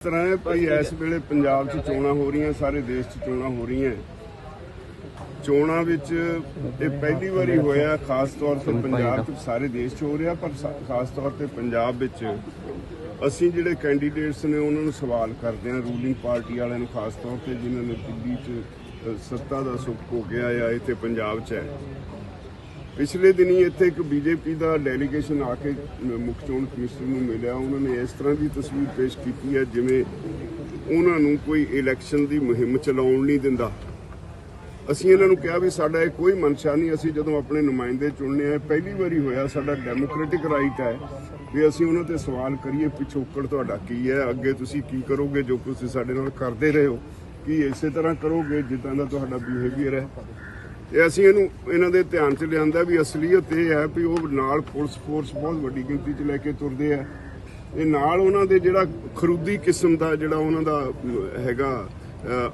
ਤਰ੍ਹਾਂ ਹੈ ਭਾਈ, ਇਸ ਵੇਲੇ ਪੰਜਾਬ 'ਚ ਚੋਣਾਂ ਹੋ ਰਹੀਆਂ, ਸਾਰੇ ਦੇਸ਼ 'ਚ ਚੋਣਾਂ ਹੋ ਰਹੀਆਂ। ਚੋਣਾਂ ਵਿੱਚ ਇਹ ਪਹਿਲੀ ਵਾਰੀ ਹੋਇਆ, ਖਾਸ ਤੌਰ ਤੇ ਪੰਜਾਬ 'ਚ ਸਾਰੇ ਦੇਸ਼ 'ਚ ਹੋ ਰਿਹਾ, ਪਰ ਖਾਸ ਤੌਰ ਤੇ ਪੰਜਾਬ ਵਿੱਚ ਅਸੀਂ ਜਿਹੜੇ ਕੈਂਡੀਡੇਟਸ ਨੇ, ਉਹਨਾਂ ਨੂੰ ਸਵਾਲ ਕਰਦੇ ਹਾਂ, ਰੂਲਿੰਗ ਪਾਰਟੀ ਵਾਲਿਆਂ ਨੂੰ, ਖਾਸ ਤੌਰ ਤੇ ਜਿਨ੍ਹਾਂ ਨੇ ਦਿੱਲੀ 'ਚ ਸੱਤਾ ਦਾ ਸੁੱਖ ਹੋ ਗਿਆ ਆ ਇੱਥੇ ਪੰਜਾਬ 'ਚ ਹੈ। ਪਿਛਲੇ ਦਿਨੀ ਇੱਥੇ ਇੱਕ ਬੀਜੇਪੀ ਦਾ ਡੈਲੀਗੇਸ਼ਨ ਆ ਕੇ ਮੁੱਖ ਚੋਣ ਕਮਿਸ਼ਨਰ ਨੂੰ ਮਿਲਿਆ। ਉਹਨਾਂ ਨੇ ਇਸ ਤਰ੍ਹਾਂ ਦੀ ਤਸਵੀਰ ਪੇਸ਼ ਕੀਤੀ ਹੈ, ਜਿਵੇਂ ਉਹਨਾਂ ਨੂੰ ਕੋਈ ਇਲੈਕਸ਼ਨ ਦੀ ਮੁਹਿੰਮ ਚਲਾਉਣ ਨਹੀਂ ਦਿੰਦਾ। ਅਸੀਂ ਇਹਨਾਂ ਨੂੰ ਕਿਹਾ ਵੀ ਸਾਡਾ ਇਹ ਕੋਈ ਮਨਸ਼ਾ ਨਹੀਂ, ਅਸੀਂ ਜਦੋਂ ਆਪਣੇ ਨੁਮਾਇੰਦੇ ਚੁਣਨੇ ਆ ਪਹਿਲੀ ਵਾਰੀ ਹੋਇਆ, ਸਾਡਾ ਡੈਮੋਕ੍ਰੈਟਿਕ ਰਾਈਟ ਹੈ ਵੀ ਅਸੀਂ ਉਹਨਾਂ ਤੇ ਸਵਾਲ ਕਰੀਏ, ਪਿਛੋਕੜ ਤੁਹਾਡਾ ਕੀ ਹੈ, ਅੱਗੇ ਤੁਸੀਂ ਕੀ ਕਰੋਗੇ ਜੋ ਕੁਝ ਤੁਸੀਂ ਸਾਡੇ ਨਾਲ ਕਰਦੇ ਰਹੇ ਹੋ, ਕੀ ਇਸੇ ਤਰ੍ਹਾਂ ਕਰੋਗੇ ਜਿੱਦਾਂ ਦਾ ਤੁਹਾਡਾ ਬਿਹੇਵੀਅਰ ਹੈ? ਤੇ ਅਸੀਂ ਇਹਨੂੰ ਇਹਨਾਂ ਦੇ ਧਿਆਨ 'ਚ ਲਿਆਂਦਾ ਵੀ ਅਸਲੀਅਤ ਇਹ ਹੈ ਵੀ ਉਹ ਨਾਲ ਪੁਲਿਸ ਫੋਰਸ ਬਹੁਤ ਵੱਡੀ ਗਿਣਤੀ 'ਚ ਲੈ ਕੇ ਤੁਰਦੇ ਆ। ਇਹ ਨਾਲ ਉਹਨਾਂ ਦੇ ਜਿਹੜਾ ਖਰੂਦੀ ਕਿਸਮ ਦਾ ਜਿਹੜਾ ਉਹਨਾਂ ਦਾ ਹੈਗਾ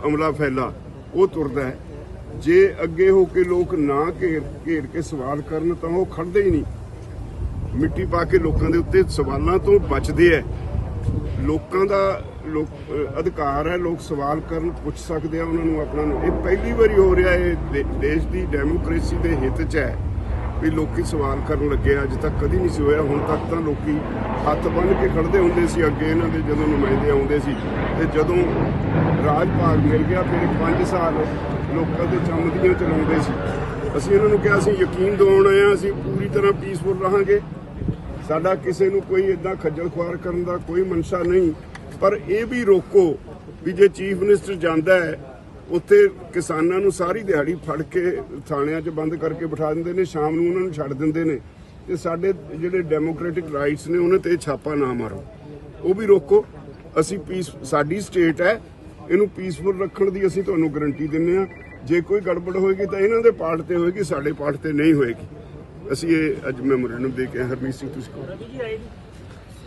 ਅਮਲਾ ਫੈਲਾ, ਉਹ ਤੁਰਦਾ ਹੈ। ਜੇ ਅੱਗੇ ਹੋ ਕੇ ਲੋਕ ਨਾ ਘੇਰ ਘੇਰ ਕੇ ਸਵਾਲ ਕਰਨ ਤਾਂ ਉਹ ਖੜਦੇ ਹੀ ਨਹੀਂ। ਮਿੱਟੀ ਪਾ ਕੇ ਲੋਕਾਂ ਦੇ ਉੱਤੇ ਸਵਾਲਾਂ ਤੋਂ ਬਚਦੇ ਐ ਲੋਕਾਂ ਦਾ ਲੋਕ ਅਧਿਕਾਰ ਹੈ, ਲੋਕ ਸਵਾਲ ਕਰਨ ਪੁੱਛ ਸਕਦੇ ਆ ਉਹਨਾਂ ਨੂੰ, ਆਪਣਾ ਨੂੰ- ਇਹ ਪਹਿਲੀ ਵਾਰੀ ਹੋ ਰਿਹਾ ਇਹ ਦੇ- ਦੇਸ਼ ਦੀ ਡੈਮੋਕ੍ਰੇਸੀ ਦੇ ਹਿੱਤ 'ਚ ਹੈ ਵੀ ਲੋਕੀ ਸਵਾਲ ਕਰਨ ਲੱਗੇ ਅੱਜ ਤੱਕ ਕਦੀ ਨਹੀਂ ਸੀ ਹੋਇਆ। ਹੁਣ ਤੱਕ ਤਾਂ ਲੋਕੀ ਹੱਥ ਬੰਨ੍ਹ ਕੇ ਖੜਦੇ ਹੁੰਦੇ ਸੀ। ਅੱਗੇ ਇਹਨਾਂ ਦੇ ਜਦੋਂ ਨੁਮਾਇੰਦੇ ਆਉਂਦੇ ਸੀ ਤੇ ਜਦੋਂ ਰਾਜ ਭਾਗ ਮਿਲ ਗਿਆ, ਫਿਰ 5 ਸਾਲ ਲੋਕਾਂ ਦੇ ਚਮਦੀਆਂ ਚਲਾਉਂਦੇ ਸੀ। ਅਸੀਂ ਇਹਨਾਂ ਨੂੰ ਕਿਹਾ, ਅਸੀਂ ਯਕੀਨ ਦਿਵਾਉਣ ਆਏ ਆ ਅਸੀਂ ਪੂਰੀ ਤਰ੍ਹਾਂ ਪੀਸਫੁਲ ਰਹਾਂਗੇ। ਸਾਡਾ ਕਿਸੇ ਨੂੰ ਕੋਈ ਇਦਾਂ ਖੱਜਲ ਖੁਆਰ ਕਰਨ ਦਾ ਕੋਈ ਮਨਸ਼ਾ ਨਹੀਂ। ਪਰ ਇਹ ਵੀ ਰੋਕੋ ਵੀ ਜੇ ਚੀਫ ਮਿਨਿਸਟਰ ਜਾਂਦਾ ਹੈ, ਉੱਥੇ ਕਿਸਾਨਾਂ ਨੂੰ ਸਾਰੀ ਦਿਹਾੜੀ ਫੜ ਕੇ ਥਾਣਿਆਂ 'ਚ ਬੰਦ ਕਰਕੇ ਬਿਠਾ ਦਿੰਦੇ ਨੇ, ਸ਼ਾਮ ਨੂੰ ਉਹਨਾਂ ਨੂੰ ਛੱਡ ਦਿੰਦੇ ਨੇ। ਤੇ ਸਾਡੇ ਜਿਹੜੇ ਡੈਮੋਕ੍ਰੈਟਿਕ ਰਾਈਟਸ ਨੇ, ਉਹਨਾਂ ਤੇ ਛਾਪਾ ਨਾ ਮਾਰੋ। ਉਹ ਵੀ ਰੋਕੋ। ਅਸੀਂ ਪੀਸ, ਸਾਡੀ ਸਟੇਟ ਹੈ, ਇਹਨੂੰ ਪੀਸਫੁਲ ਰੱਖਣ ਦੀ ਅਸੀਂ ਤੁਹਾਨੂੰ ਗਾਰੰਟੀ ਦਿੰਨੇ ਆ ਜੇ ਕੋਈ ਗੜਬੜ ਹੋਏਗੀ ਤਾਂ ਇਹਨਾਂ ਦੇ ਪਾਰਟ ਤੇ ਹੋਏਗੀ, ਸਾਡੇ ਪਾਰਟ ਤੇ ਨਹੀਂ ਹੋਏਗੀ। ਅਸੀਂ ਇਹ ਅੱਜ ਮੈਮੋਰੈਂਡਮ ਦੇ ਕੇ ਹਰਮੀਤ ਸਿੰਘ, ਤੁਸੀਂ ਕਹੋ।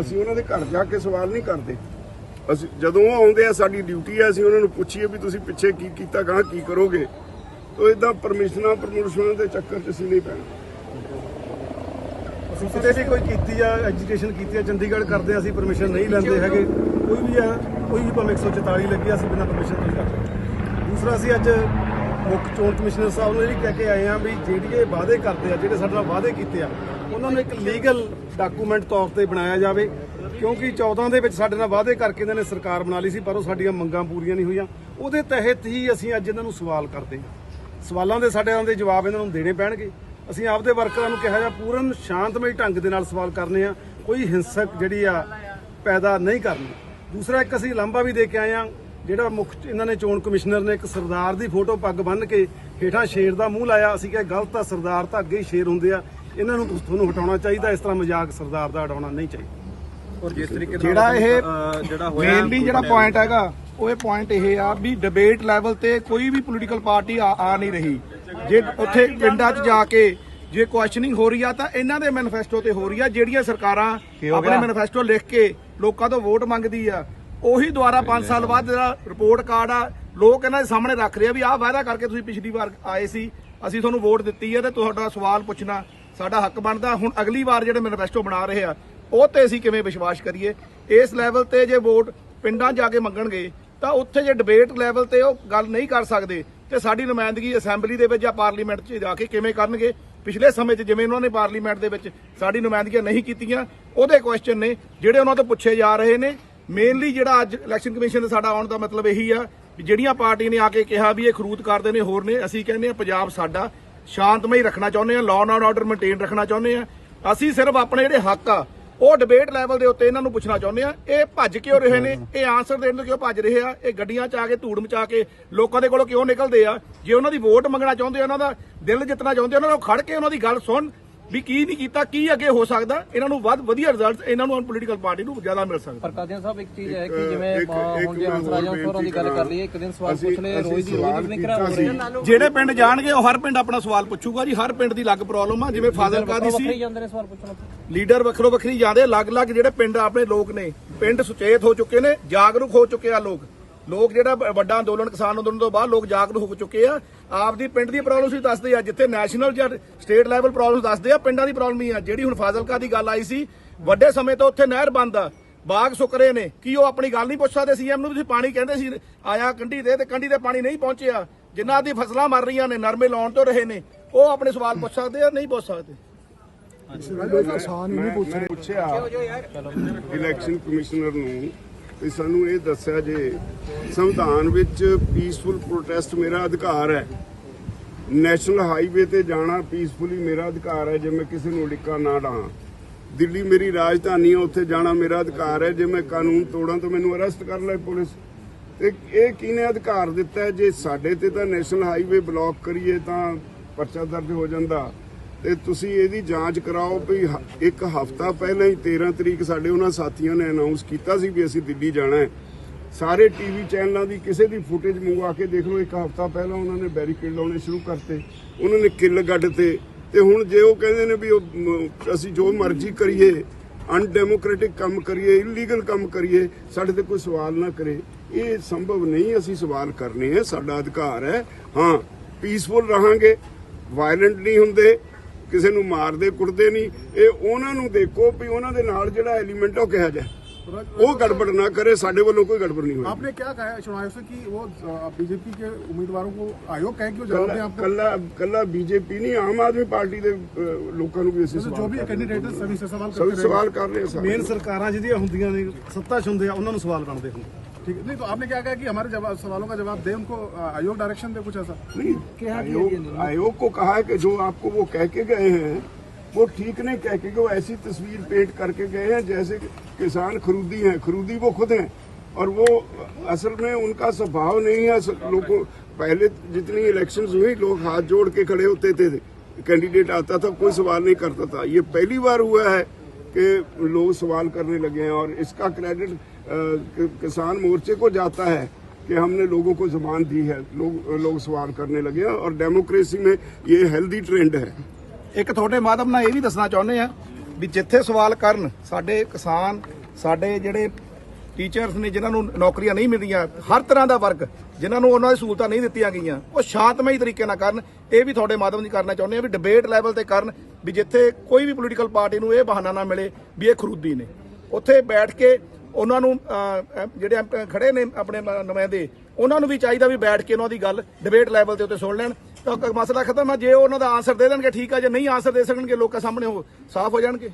ਅਸੀਂ ਉਹਨਾਂ ਦੇ ਘਰ ਜਾ ਕੇ ਸਵਾਲ ਨਹੀਂ ਕਰਦੇ। ਅਸੀਂ ਜਦੋਂ ਉਹ ਆਉਂਦੇ ਆ, ਸਾਡੀ ਡਿਊਟੀ ਆ, ਅਸੀਂ ਉਹਨਾਂ ਨੂੰ ਪੁੱਛੀਏ ਵੀ ਤੁਸੀਂ ਪਿੱਛੇ ਕੀ ਕੀਤਾ ਗਾਂ ਕੀ ਕਰੋਗੇ। ਤੋ ਇਦਾਂ ਪਰਮਿਸ਼ਨਾਂ ਪਰਮਿਸ਼ਨਾਂ ਦੇ ਚੱਕਰ 'ਚ ਅਸੀਂ ਨਹੀਂ ਪੈਣਾ। ਅਸੀਂ ਕਿਤੇ ਵੀ ਕੋਈ ਕੀਤੀ ਆ ਐਜੂਕੇਸ਼ਨ ਕੀਤੀ ਆ, ਚੰਡੀਗੜ੍ਹ ਕਰਦੇ ਆ, ਅਸੀਂ ਪਰਮਿਸ਼ਨ ਨਹੀਂ ਲੈਂਦੇ ਹੈਗੇ। ਕੋਈ ਵੀ ਆ, ਕੋਈ ਵੀ ਭਾਵੇਂ 144 ਲੱਗੀ ਅਸੀਂ ਬਿਨਾਂ ਪਰਮਿਸ਼ਨ ਤੋਂ ਨਹੀਂ ਕਰਦੇ ਦੂਸਰਾ, ਅਸੀਂ ਅੱਜ ਮੁੱਖ ਚੋਣ ਕਮਿਸ਼ਨਰ ਸਾਹਿਬ ਨੂੰ ਇਹ ਵੀ ਕਹਿ ਕੇ ਆਏ ਆ ਵੀ ਜਿਹੜੀ ਇਹ ਵਾਅਦੇ ਕਰਦੇ ਆ, ਜਿਹੜੇ ਸਾਡੇ ਨਾਲ ਵਾਅਦੇ ਕੀਤੇ ਆ ਉਹਨਾਂ ਨੂੰ ਇੱਕ ਲੀਗਲ ਡਾਕੂਮੈਂਟ ਤੌਰ ਤੇ ਬਣਾਇਆ ਜਾਵੇ, ਕਿਉਂਕਿ 14 ਦੇ ਵਿੱਚ ਸਾਡੇ ਨਾਲ ਵਾਅਦੇ ਕਰਕੇ ਇਹਨਾਂ ਨੇ ਸਰਕਾਰ ਬਣਾ ਲਈ ਸੀ, ਪਰ ਉਹ ਸਾਡੀਆਂ ਮੰਗਾਂ ਪੂਰੀਆਂ ਨਹੀਂ ਹੋਈਆਂ। ਉਹਦੇ ਤਹਿਤ ਹੀ ਅਸੀਂ ਅੱਜ ਇਹਨਾਂ ਨੂੰ ਸਵਾਲ ਕਰਦੇ ਹਾਂ। ਸਵਾਲਾਂ ਦੇ ਸਾਡੇ ਦੇ ਜਵਾਬ ਇਹਨਾਂ ਨੂੰ ਦੇਣੇ ਪੈਣਗੇ। ਅਸੀਂ ਆਪਦੇ ਵਰਕਰਾਂ ਨੂੰ ਕਿਹਾ ਜਾ ਪੂਰਨ ਸ਼ਾਂਤਮਈ ਢੰਗ ਦੇ ਨਾਲ ਸਵਾਲ ਕਰਨੇ ਆ, ਕੋਈ ਹਿੰਸਕ ਜਿਹੜੀ ਆ ਪੈਦਾ ਨਹੀਂ ਕਰਨੀ। ਦੂਸਰਾ, ਇੱਕ ਅਸੀਂ ਲਾਂਭਾ ਵੀ ਦੇ ਕੇ ਆਏ ਆ ਜਿਹੜਾ ਮੁੱਖ ਇਹਨਾਂ ਨੇ ਚੋਣ ਕਮਿਸ਼ਨਰ ਨੇ ਇੱਕ ਸਰਦਾਰ ਦੀ ਫੋਟੋ ਪੱਗ ਬੰਨ੍ਹ ਕੇ ਹੇਠਾਂ ਸ਼ੇਰ ਦਾ ਮੂੰਹ ਲਾਇਆ। ਅਸੀਂ ਕਿਹਾ, ਗਲਤ ਆ, ਸਰਦਾਰ ਤਾਂ ਅੱਗੇ ਹੀ ਸ਼ੇਰ ਹੁੰਦੇ ਆ। ਇਹਨਾਂ ਨੂੰ ਤੁਹਾਨੂੰ ਹਟਾਉਣਾ ਚਾਹੀਦਾ ਇਸ ਤਰ੍ਹਾਂ ਮਜ਼ਾਕ ਸਰਦਾਰ ਦਾ ਉਡਾਉਣਾ ਨਹੀਂ ਚਾਹੀਦਾ। ਔਰ ਜਿਸ ਤਰੀਕੇ ਨਾਲ ਜਿਹੜਾ ਇਹ ਜਿਹੜਾ ਹੋਇਆ ਮੇਨਲੀ ਜਿਹੜਾ ਪੁਆਇੰਟ ਹੈਗਾ ਉਹ ਇਹ ਪੁਆਇੰਟ ਇਹ ਆ ਵੀ ਡਿਬੇਟ ਲੈਵਲ ਤੇ ਕੋਈ ਵੀ ਪੋਲੀਟੀਕਲ ਪਾਰਟੀ ਆ ਆ ਨਹੀਂ ਰਹੀ। ਜੇ ਉੱਥੇ ਪਿੰਡਾਂ 'ਚ ਜਾ ਕੇ ਜੇ ਕੁਐਸਚਨਿੰਗ ਹੋ ਰਹੀ ਆ ਤਾਂ ਇਹਨਾਂ ਦੇ ਮੈਨੀਫੈਸਟੋ ਤੇ ਹੋ ਰਹੀ ਆ ਜਿਹੜੀਆਂ ਸਰਕਾਰਾਂ ਆਪਣੇ ਮੈਨੀਫੈਸਟੋ ਲਿਖ ਕੇ ਲੋਕਾਂ ਤੋਂ ਵੋਟ ਮੰਗਦੀ ਆ ਉਹੀ ਦੁਆਰਾ 5 ਸਾਲ ਬਾਅਦ ਜਿਹੜਾ ਰਿਪੋਰਟ ਕਾਰਡ ਆ ਲੋਕ ਇਹਨਾਂ ਦੇ ਸਾਹਮਣੇ ਰੱਖ ਰਹੇ ਆ ਵੀ ਆਹ ਵਾਅਦਾ ਕਰਕੇ ਤੁਸੀਂ ਪਿਛਲੀ ਵਾਰ ਆਏ ਸੀ ਅਸੀਂ ਤੁਹਾਨੂੰ ਵੋਟ ਦਿੱਤੀ ਹੈ ਤੇ ਤੁਹਾਡਾ ਸਵਾਲ ਪੁੱਛਣਾ। ਸਾਡਾ ਹੱਕ ਬਣਦਾ, ਹੁਣ ਅਗਲੀ ਵਾਰ ਜਿਹੜੇ ਮੈਨੀਫੈਸਟੋ ਬਣਾ ਰਹੇ ਆ, ਉਹ ਤੇ ਅਸੀਂ ਕਿਵੇਂ ਵਿਸ਼ਵਾਸ ਕਰੀਏ? ਇਸ ਲੈਵਲ ਤੇ ਜੇ ਵੋਟ ਪਿੰਡਾਂ ਜਾ ਕੇ ਮੰਗਣਗੇ, ਤਾਂ ਉੱਥੇ ਜੇ ਡਿਬੇਟ ਲੈਵਲ ਤੇ ਉਹ ਗੱਲ ਨਹੀਂ ਕਰ ਸਕਦੇ, ਤੇ ਸਾਡੀ ਨੁਮਾਇੰਦਗੀ ਅਸੈਂਬਲੀ ਦੇ ਵਿੱਚ ਜਾਂ ਪਾਰਲੀਮੈਂਟ 'ਚ ਜਾ ਕੇ ਕਿਵੇਂ ਕਰਨਗੇ? ਪਿਛਲੇ ਸਮੇਂ 'ਚ ਜਿਵੇਂ ਉਹਨਾਂ ਨੇ ਪਾਰਲੀਮੈਂਟ ਦੇ ਵਿੱਚ ਸਾਡੀ ਨੁਮਾਇੰਦਗੀਆਂ ਨਹੀਂ ਕੀਤੀਆਂ, ਉਹਦੇ ਕੁਐਸਚਨ ਨੇ ਜਿਹੜੇ ਉਹਨਾਂ ਤੋਂ ਪੁੱਛੇ ਜਾ ਰਹੇ ਨੇ ਮੇਨਲੀ ਜਿਹੜਾ ਅੱਜ ਇਲੈਕਸ਼ਨ ਕਮਿਸ਼ਨ ਦਾ ਸਾਡਾ ਆਉਣ ਦਾ ਮਤਲਬ ਇਹੀ ਆ, ਵੀ ਜਿਹੜੀਆਂ ਪਾਰਟੀ ਨੇ ਆ ਕੇ ਕਿਹਾ ਵੀ ਇਹ ਖਰੂਦ ਕਰਦੇ ਨੇ, ਹੋਰ ਨੇ, ਅਸੀਂ ਕਹਿੰਦੇ ਆ ਪੰਜਾਬ ਸਾਡਾ ਸ਼ਾਂਤਮਈ ਰੱਖਣਾ ਚਾਹੁੰਦੇ ਆ ਲਾਅ ਐਂਡ ਆਰਡਰ ਮੇਨਟੇਨ ਰੱਖਣਾ ਚਾਹੁੰਦੇ ਆ। ਅਸੀਂ ਸਿਰਫ ਆਪਣੇ ਜਿਹੜੇ ਹੱਕ ਆ, ਉਹ ਡਿਬੇਟ ਲੈਵਲ ਦੇ ਉੱਤੇ ਇਹਨਾਂ ਨੂੰ ਪੁੱਛਣਾ ਚਾਹੁੰਦੇ ਆ, ਇਹ ਭੱਜ ਕਿਉਂ ਰਹੇ ਨੇ? ਇਹ ਆਨਸਰ ਦੇਣ ਤੋਂ ਕਿਉਂ ਭੱਜ ਰਹੇ ਆ? ਇਹ ਗੱਡੀਆਂ 'ਚ ਆ ਕੇ, ਧੂੜ ਮਚਾ ਕੇ ਲੋਕਾਂ ਦੇ ਕੋਲੋਂ ਕਿਉਂ ਨਿਕਲਦੇ ਆ? ਜੇ ਉਹਨਾਂ ਦੀ ਵੋਟ ਮੰਗਣਾ ਚਾਹੁੰਦੇ ਆ ਉਹਨਾਂ ਦਾ, ਦਿਲ ਜਿੱਤਣਾ ਚਾਹੁੰਦੇ ਆ ਉਹਨਾਂ ਨੂੰ ਖੜ ਕੇ ਉਹਨਾਂ ਦੀ ਗੱਲ ਸੁਣ ਵੀ ਕੀ ਨਹੀਂ ਕੀਤਾ ਕੀ ਅੱਗੇ ਹੋ ਸਕਦਾ? ਇਹਨਾਂ ਨੂੰ ਵੱਧ ਵਧੀਆ ਰਿਜ਼ਲਟ ਇਹਨਾਂ ਨੂੰ ਪੋਲੀਟੀਕਲ ਪਾਰਟੀ ਨੂੰ ਜ਼ਿਆਦਾ ਮਿਲ ਸਕਦਾ। ਪਰ ਕਾਦੀਆਂ ਸਾਹਿਬ ਇੱਕ ਚੀਜ਼ ਹੈ ਕਿ ਜਿਵੇਂ ਹੁਣ ਜੇ ਹੰਸਰਾਜ ਦੀ ਗੱਲ ਕਰ ਲਈਏ ਇੱਕ ਦਿਨ ਸਵਾਲ ਪੁੱਛ ਰੋਜ਼ ਦੀ ਹੋ ਰਹੀ ਜਿਹੜੇ ਪਿੰਡ ਜਾਣਗੇ ਉਹ ਹਰ ਪਿੰਡ ਆਪਣਾ ਸਵਾਲ ਪੁੱਛੂਗਾ ਜੀ ਹਰ ਪਿੰਡ ਦੀ ਅਲੱਗ ਪ੍ਰੋਬਲਮ ਆ ਜਿਵੇਂ ਫਾਜ਼ਿਲਕਾ ਦੀ ਵੱਖਰੇ ਸੀ। ਲੀਡਰ ਵੱਖਰੋ ਵੱਖਰੀ ਜਾਂਦੇ ਅਲੱਗ-ਅਲੱਗ ਜਿਹੜੇ ਪਿੰਡ ਆਪਣੇ ਲੋਕ ਨੇ ਪਿੰਡ ਸੁਚੇਤ ਹੋ ਚੁੱਕੇ ਨੇ ਜਾਗਰੂਕ ਹੋ ਚੁੱਕੇ ਆ ਲੋਕ। ਲੋਕ ਜਿਹੜਾ ਵੱਡਾ ਅੰਦੋਲਨ ਕਿਸਾਨ ਅੰਦੋਲਨ ਤੋਂ ਬਾਅਦ ਲੋਕ ਜਾਗਰੂਕ ਹੋ ਚੁੱਕੇ ਆ। ਆਪਦੀ ਪਿੰਡ ਦੀ ਪ੍ਰੋਬਲਮ ਸੀ ਦੱਸਦੇ ਆ ਜਿੱਥੇ ਨੈਸ਼ਨਲ ਜਾਂ ਸਟੇਟ ਲੈਵਲ ਪ੍ਰੋਬਲਮ ਦੱਸਦੇ ਆ ਪਿੰਡਾਂ ਦੀ ਪ੍ਰੋਬਲਮ ਹੀ ਆ। ਜਿਹੜੀ ਹੁਣ ਫਾਜ਼ਿਲਕਾ ਦੀ ਗੱਲ ਆਈ ਸੀ ਵੱਡੇ ਸਮੇਂ ਤੋਂ ਉੱਥੇ ਨਹਿਰ ਬੰਦ ਆ ਬਾਗ ਸੁੱਕ ਰਹੇ ਨੇ। ਕੀ ਉਹ ਆਪਣੀ ਗੱਲ ਨਹੀਂ ਪੁੱਛ ਸਕਦੇ? ਸੀਐਮ ਨੂੰ ਤੁਸੀਂ ਪਾਣੀ ਕਹਿੰਦੇ ਸੀ ਆਇਆ ਕੰਢੀ ਤੇ ਤੇ ਕੰਢੀ ਤੇ ਪਾਣੀ ਨਹੀਂ ਪਹੁੰਚਿਆ। ਜਿਨ੍ਹਾਂ ਦੀ ਫਸਲਾਂ ਮਰ ਰਹੀਆਂ ਨੇ ਨਰਮੇ ਲਾਉਣ ਤੋਂ ਰਹੇ ਨੇ ਉਹ ਆਪਣੇ ਸਵਾਲ ਪੁੱਛ ਸਕਦੇ ਆ ਨਹੀਂ ਪੁੱਛ ਸਕਦੇ? ਪੁੱਛਿਆ। ਇਲੈਕਸ਼ਨ ਕਮਿਸ਼ਨਰ ਨੂੰ ਵੀ ਸਾਨੂੰ ਇਹ ਦੱਸਿਆ ਜੇ, ਸੰਵਿਧਾਨ ਵਿੱਚ ਪੀਸਫੁਲ ਪ੍ਰੋਟੈਸਟ ਮੇਰਾ ਅਧਿਕਾਰ ਹੈ। ਨੈਸ਼ਨਲ ਹਾਈਵੇ ਤੇ ਜਾਣਾ ਪੀਸਫੁਲੀ ਮੇਰਾ ਅਧਿਕਾਰ ਹੈ ਜੇ ਮੈਂ ਕਿਸੇ ਨੂੰ ਡਿੱਕਾ ਨਾ ਡਾਂ ਦਿੱਲੀ ਮੇਰੀ ਰਾਜਧਾਨੀ ਹੈ, ਉੱਥੇ ਜਾਣਾ ਮੇਰਾ ਅਧਿਕਾਰ ਹੈ ਜੇ ਮੈਂ ਕਾਨੂੰਨ ਤੋੜਾਂ ਤਾਂ ਮੈਨੂੰ ਅਰੈਸਟ ਕਰ ਲੈ ਪੁਲਿਸ। ਤੇ ਇਹ ਕਿਹਨੇ ਅਧਿਕਾਰ ਦਿੱਤਾ ਜੇ ਸਾਡੇ ਤੇ ਤਾਂ ਨੈਸ਼ਨਲ ਹਾਈਵੇ ਬਲੌਕ ਕਰੀਏ ਤਾਂ ਪਰਚਾ ਦਰਜ ਹੋ ਜਾਂਦਾ। ਤੇ ਤੁਸੀਂ ਇਹਦੀ ਜਾਂਚ ਕਰਾਓ ਵੀ ਹ- ਇੱਕ ਹਫਤਾ ਪਹਿਲਾਂ ਹੀ 13 ਤਰੀਕ ਸਾਡੇ ਉਹਨਾਂ ਸਾਥੀਆਂ ਨੇ ਅਨਾਉਂਸ ਕੀਤਾ ਸੀ ਵੀ ਅਸੀਂ ਦਿੱਲੀ ਜਾਣਾ ਹੈ। ਸਾਰੇ ਟੀਵੀ ਚੈਨਲਾਂ ਦੀ ਕਿਸੇ ਦੀ ਫੁਟੇਜ ਮੰਗਵਾ ਕੇ ਦੇਖ ਲਓ, ਇੱਕ ਹਫਤਾ ਪਹਿਲਾਂ ਉਹਨਾਂ ਨੇ ਬੈਰੀਕੇਡ ਲਾਉਣੇ ਸ਼ੁਰੂ ਕਰਤੇ, ਉਹਨਾਂ ਨੇ ਕਿੱਲ ਗੱਡ ਤੇ। ਤੇ ਹੁਣ ਜੇ ਉਹ ਕਹਿੰਦੇ ਨੇ ਵੀ ਉਹ ਅਸੀਂ ਜੋ ਮਰਜ਼ੀ ਕਰੀਏ ਅਨਡੈਮੋਕ੍ਰੈਟਿਕ ਕੰਮ ਕਰੀਏ ਇਲੀਗਲ ਕੰਮ ਕਰੀਏ, ਸਾਡੇ ਤੇ ਕੋਈ ਸਵਾਲ ਨਾ ਕਰੇ। ਇਹ ਸੰਭਵ ਨਹੀਂ, ਅਸੀਂ ਸਵਾਲ ਕਰਨੇ ਹੈ ਸਾਡਾ ਅਧਿਕਾਰ ਹੈ। ਹਾਂ ਪੀਸਫੁਲ ਰਹਾਂਗੇ ਵਾਇਲੈਂਟ ਨਹੀਂ ਹੁੰਦੇ ਕਿਸੇ ਨੂੰ ਮਾਰਦੇ ਕੁੱਟਦੇ ਨਹੀਂ। ਇਹ ਉਹਨਾਂ ਨੂੰ ਦੇਖੋ ਵੀ ਉਹਨਾਂ ਦੇ ਨਾਲ ਜਿਹੜਾ ਐਲੀਮੈਂਟ ਉਹ ਕਿਹਾ ਜਾ वो गड़बड़ ना करे साढ़े वालों कोई गड़बड़ नहीं हुई आपने क्या कहा है चुनाव से कि वो बीजेपी के उम्मीदवारों को आयोग कहे क्यों जवाब दें आपको कल्ला कल्ला बीजेपी नहीं आम ਦੇ ਲੋਕਾਂ ਨੂੰ ਵੀ ਅਸੀਂ ਜੋ ਵੀ ਕੈਂਡੀਡੇਟ ਸਭੀ ਸਵਾਲ ਕਰ ਰਹੇ ਸਵਾਲ ਕਰ ਰਹੇ ਮੇਨ ਸਰਕਾਰਾਂ ਜਿਹਦੀਆਂ ਹੁੰਦੀਆਂ ਨੇ ਸੱਤਾ ਚ ਹੁੰਦੇ ਆ ਉਹਨਾਂ ਨੂੰ ਸਵਾਲ ਬਣਦੇ ਹੁੰਦੇ ठीक है। नहीं तो आपने क्या कहा कि हमारे जवाब सवालों का जवाब दे उनको? आयोग डायरेक्शन दे कुछ ऐसा? नहीं आयोग आयोग को कहा है कि जो आपको वो कह के गए हैं वो ठीक नहीं कह के वो ऐसी तस्वीर पेंट करके गए हैं जैसे कि किसान खरूदी हैं। खरूदी वो खुद हैं और वो असल में उनका स्वभाव नहीं है। लोगों पहले जितनी इलेक्शंस हुई लोग हाथ जोड़ के खड़े होते थे कैंडिडेट आता था कोई सवाल नहीं करता था। ये पहली बार हुआ है कि लोग सवाल करने लगे हैं और इसका क्रेडिट किसान मोर्चे को जाता है कि हमने लोगों को जबान दी है लोग लोग सवाल करने लगे हैं और डेमोक्रेसी में ये हेल्दी ट्रेंड है ਇੱਕ ਤੁਹਾਡੇ ਮਾਧਵ ਨਾਲ ਇਹ ਵੀ ਦੱਸਣਾ ਚਾਹੁੰਦੇ ਆ ਵੀ ਜਿੱਥੇ ਸਵਾਲ ਕਰਨ ਸਾਡੇ ਕਿਸਾਨ ਸਾਡੇ ਜਿਹੜੇ ਟੀਚਰਸ ਨੇ ਜਿਨ੍ਹਾਂ ਨੂੰ ਨੌਕਰੀਆਂ ਨਹੀਂ ਮਿਲਦੀਆਂ ਹਰ ਤਰ੍ਹਾਂ ਦਾ ਵਰਗ ਜਿਨ੍ਹਾਂ ਨੂੰ ਉਹਨਾਂ ਦੀ ਸਹੂਲਤਾਂ ਨਹੀਂ ਦਿੱਤੀਆਂ ਗਈਆਂ ਉਹ ਸ਼ਾਂਤਮਈ ਤਰੀਕੇ ਨਾਲ ਕਰਨ ਇਹ ਵੀ ਤੁਹਾਡੇ ਮਾਧਵ ਜੀ ਕਰਨਾ ਚਾਹੁੰਦੇ ਆ ਵੀ ਡਿਬੇਟ ਲੈਵਲ ਤੇ ਕਰਨ ਵੀ ਜਿੱਥੇ ਕੋਈ ਵੀ ਪੋਲੀਟੀਕਲ ਪਾਰਟੀ ਨੂੰ ਇਹ ਬਹਾਨਾ ਨਾ ਮਿਲੇ ਵੀ ਇਹ ਖਰੂਦੀ ਨੇ ਉੱਥੇ ਬੈਠ ਕੇ ਉਹਨਾਂ ਨੂੰ ਜਿਹੜੇ ਐਮ- ਖੜੇ ਨੇ ਆਪਣੇ ਨੁਮਾਇੰਦੇ, ਉਹਨਾਂ ਨੂੰ ਵੀ ਚਾਹੀਦਾ ਵੀ ਬੈਠ ਕੇ ਉਹਨਾਂ ਦੀ ਗੱਲ ਡਿਬੇਟ ਲੈਵਲ ਦੇ ਉੱਤੇ ਸੁਣ ਲੈਣ। ਤਾਂ ਕ- ਮਸਲਾ ਖਤਮ ਹੈ ਜੇ ਉਹਨਾਂ ਦਾ ਆਨਸਰ ਦੇ ਦੇਣਗੇ, ਠੀਕ ਆ। ਜੇ ਨਹੀਂ ਆਨਸਰ ਦੇ ਸਕਣਗੇ, ਲੋਕਾਂ ਸਾਹਮਣੇ ਉਹ ਸਾਫ਼ ਹੋ ਜਾਣਗੇ।